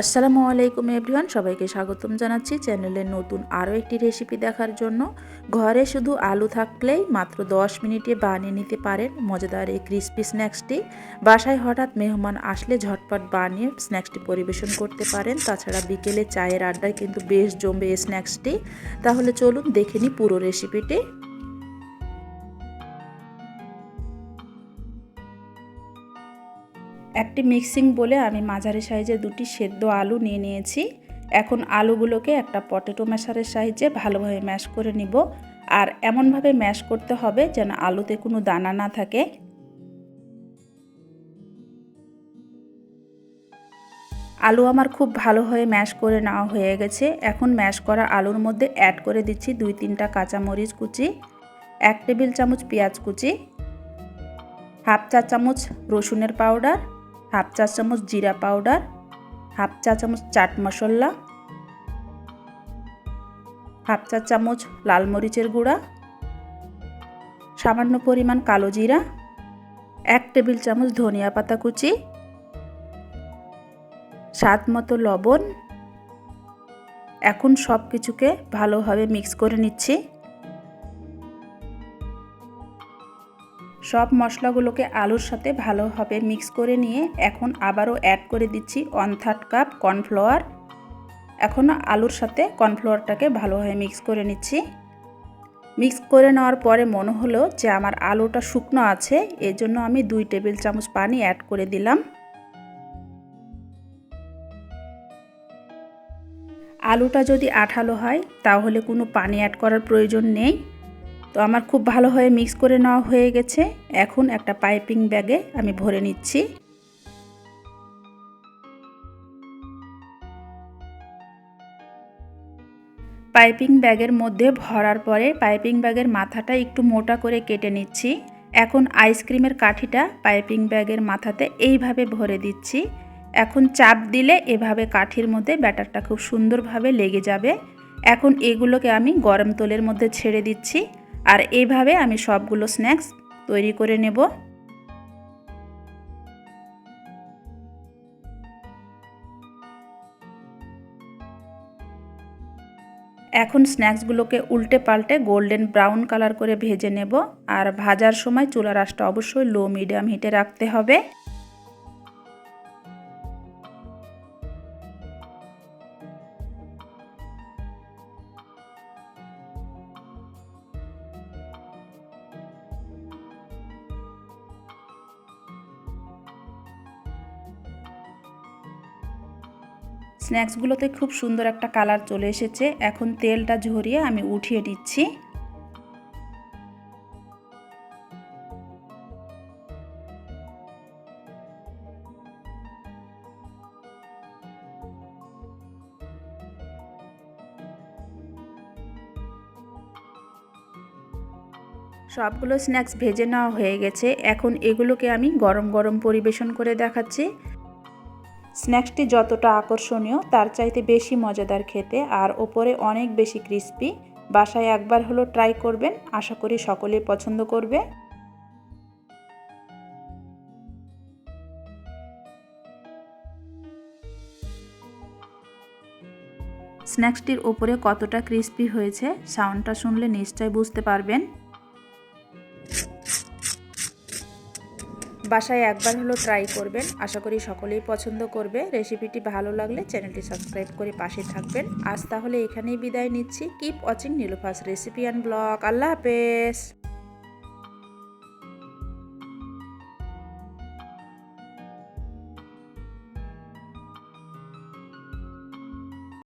আসসালামু আলাইকুম এভরিওয়ান, সবাইকে স্বাগতম জানাচ্ছি চ্যানেলের নতুন আরও একটি রেসিপি দেখার জন্য। ঘরে শুধু আলু থাকলেই মাত্র 10 মিনিটে বানিয়ে নিতে পারেন মজাদার এই ক্রিসপি স্ন্যাক্সটি। বাসায় হঠাৎ মেহমান আসলে ঝটপট বানিয়ে স্ন্যাক্সটি পরিবেশন করতে পারেন। তাছাড়া বিকেলে চায়ের আড্ডায় কিন্তু বেশ জমবে এই স্ন্যাক্সটি। তাহলে চলুন দেখে নিই পুরো রেসিপিটি। একটি মিক্সিং বলে আমি মাঝারি সাইজে দুটি সেদ্ধ আলু নিয়ে নিয়েছি। এখন আলুগুলোকে একটা পটেটো ম্যাশারের সাহায্যে ভালোভাবে ম্যাশ করে নিব। আর এমনভাবে ম্যাশ করতে হবে যেন আলুতে কোনো দানা না থাকে। আলু আমার খুব ভালো হয়ে ম্যাশ করে নেওয়া হয়ে গেছে। এখন ম্যাশ করা আলুর মধ্যে অ্যাড করে দিচ্ছি দুই তিনটা কাঁচামরিচ কুচি, এক টেবিল চামচ পেঁয়াজ কুচি, হাফ চা চামচ রসুনের পাউডার হাফ চা চামচ জিরা পাউডার, হাফ চা চামচ চাট মশলা, হাফ চা চামচ লাল মরিচের গুঁড়া, সামান্য পরিমাণ কালো জিরা, এক টেবিল চামচ ধনিয়া পাতা কুচি, স্বাদ মতো লবণ। এখন সব কিছুকে ভালোভাবে মিক্স করে নিচ্ছি। সব মশলাগুলোকে আলুর সাথে ভালোভাবে মিক্স করে নিয়ে এখন আবারও অ্যাড করে দিচ্ছি ওয়ান থার্ড কাপ কর্নফ্লাওয়ার এখন আলুর সাথে কর্নফ্লাওয়ারটাকে ভালোভাবে মিক্স করে নিচ্ছি। মিক্স করে নেওয়ার পরে মনে হলো যে আমার আলুটা শুকনো আছে এর জন্য আমি দুই টেবিল চামচ পানি অ্যাড করে দিলাম। আলুটা যদি আঠালো হয়, তাহলে কোনো পানি অ্যাড করার প্রয়োজন নেই। তো আমার খুব ভালোভাবে মিক্স করে নেওয়া হয়ে গেছে। এখন একটা পাইপিং ব্যাগে আমি ভরে নিচ্ছি। পাইপিং ব্যাগের মধ্যে ভরার পরে পাইপিং ব্যাগের মাথাটা একটু মোটা করে কেটে নিচ্ছি। এখন আইসক্রিমের কাঠিটা পাইপিং ব্যাগের মাথাতে এইভাবে ভরে দিচ্ছি। এখন চাপ দিলে এভাবে কাঠির মধ্যে ব্যাটারটা খুব সুন্দরভাবে লেগে যাবে। এখন এগুলোকে আমি গরম তোলের মধ্যে ছেড়ে দিচ্ছি। আর এইভাবে আমি সবগুলো স্ন্যাক্স তৈরি করে নেব। এখন স্ন্যাক্সগুলোকে উল্টে পাল্টে গোল্ডেন ব্রাউন কালার করে ভেজে নেব। আর ভাজার সময় চুলার আঁচটা অবশ্যই লো মিডিয়াম হিটে রাখতে হবে। স্ন্যাক্সগুলোতে খুব সুন্দর একটা কালার চলে এসেছে। এখন তেলটা ঝরিয়ে আমি উঠিয়ে দিচ্ছি সবগুলো স্ন্যাক্স ভেজে নেওয়া হয়ে গেছে। এখন এগুলোকে আমি গরম গরম পরিবেশন করে দেখাচ্ছি। স্ন্যাক্সটি যতটা আকর্ষণীয়, তার চাইতে বেশি মজাদার খেতে আর ওপরে অনেক বেশি ক্রিস্পি। বাসায় একবার হলো ট্রাই করবেন, আশা করি সকলেই পছন্দ করবে। স্ন্যাক্সটির ওপরে কতটা ক্রিস্পি হয়েছে, সাউন্ডটা শুনলে নিশ্চয় বুঝতে পারবেন। বাসায় একবার হলো ট্রাই করবেন। আশা করি সকলেই পছন্দ করবে। রেসিপিটি ভালো লাগলে চ্যানেলটি সাবস্ক্রাইব করে পাশে থাকবেন। আজ তাহলে এখানেই বিদায় নিচ্ছি। Keep watching Nilufa's recipe and blog আল্লাহ হাফেজ।